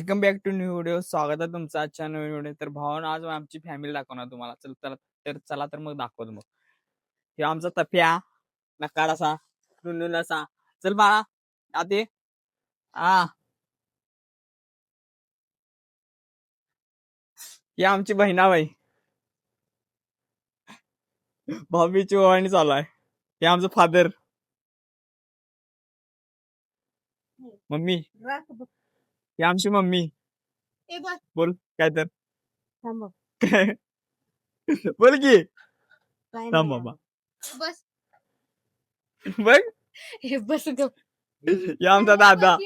Welcome back to new video स्वागत आहे तुमचं आजच्या नवीन व्हिडिओ तर भावानं आज आमची फॅमिली दाखवणार तुम्हाला. चल तर तर चला तर मग दाखवतो मग. हे आमचा तफ्या. नकाड असा. टुनून असा. चल बाळा आते. हा ही आमची बहिणाबाई. भाऊबीची ओवाळणी चालू आहे. हे आमचं फादर मम्मी. ही आमची मम्मी. ए बस बोल काय तर. थांब बोल की. काय थांब नाही. बाबा. बस. बघ. हे बस ग हे आमचा दादा.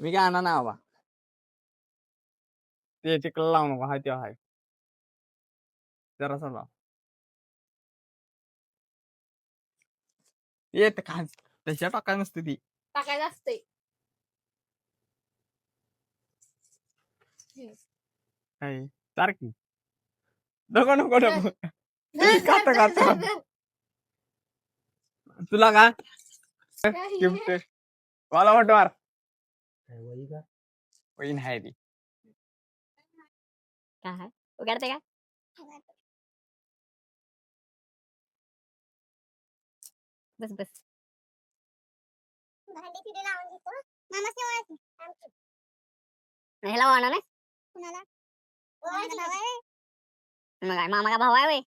मी काय आणा ना बाबा? ते तिकडं लावू नको हाय तेव्हा हाय जरासा लाव. येत का त्याच्या टाकाय नसते ती. टाकायचं असते काय? सारखी नको नको नको. काटा तुला का? गिफ्ट मला वाट मार. वहीन आहे ती काय उघडते का? बस बस. भांडी तिथे लावून घेतो. मामाची ओळख. आमची. ह्याला वाहणार नाही? कुणाला? ओळख भाऊ आहे. मग काय मामा का भाऊ आहे वय घे.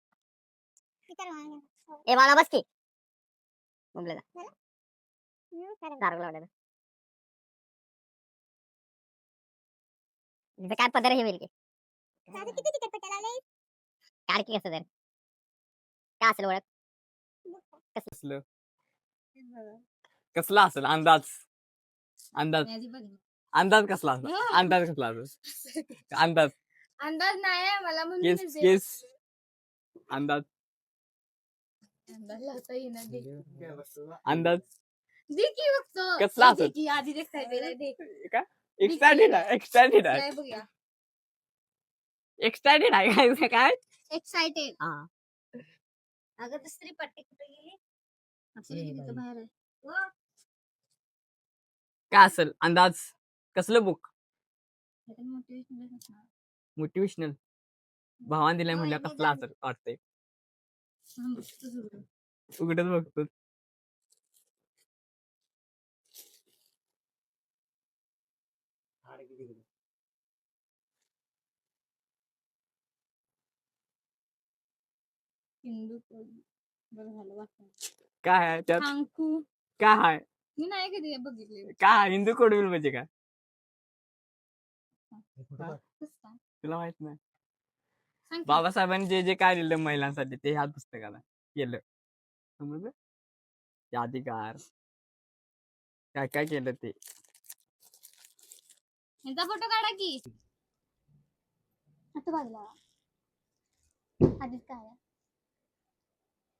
ए मला बस की. खरं. दारू लावलेला तिथं काय पदर हे होईल की दादा किती तिकीट पटायला आले काढ की कसं तर? काय असेल ओळख? कसलं? कसला असेल अंदाज? अंदाज. अंदाज कसला असेल? अंदाज कसला असेल? अंदाज. अंदाज नाही मला केस केस. अंदाज. अंदाज लावता येईना दे. अंदाज. दे की बघतो कसला दे असेल? की आधी दे का. आहे आहे. काय बघूया. आहे काय? काय? एक्साइटेड हा. अगं दुसरी पट्टी कुठे गेली? तिथं. बाहेर आहे. व, काय असेल? अंदाज? कसलं बुक. मोटिवेशनल भावान दिलाय म्हणलं होय, कसला. असेल वाटतंय. उघडच बघतो. काय आहे त्यात? काय आहे? मी नाही कधी बघितले. आहे? हिंदू कोडविल म्हणजे सांग तुला माहीत नाही. की. बाबासाहेबांनी जे जे काय लिहिलं महिलांसाठी ते ह्या पुस्तकाला केलं. समजलं? ते अधिकार. काय काय केलं ते? ह्याचा फोटो काढा की. आता बाजूला आधीच काय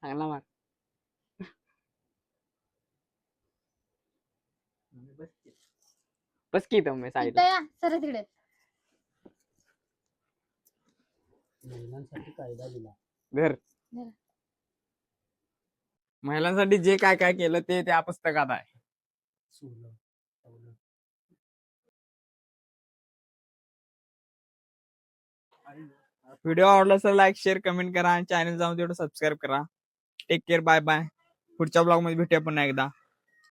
चांगला मार बस की तुम्ही साईड इथं या सर तिकडे. महिलांसाठी कायदा दिला. घर घर. महिलांसाठी जे काय काय केलं ते त्या पुस्तकात आहे. सोलं सवलं व्हिडिओ आवडला असेल लाईक शेअर कमेंट करा आणि चॅनल जाऊन तेवढं सबस्क्राईब करा. Take care bye bye. पुढच्या ब्लॉगमध्ये भेटूया पुन्हा एकदा.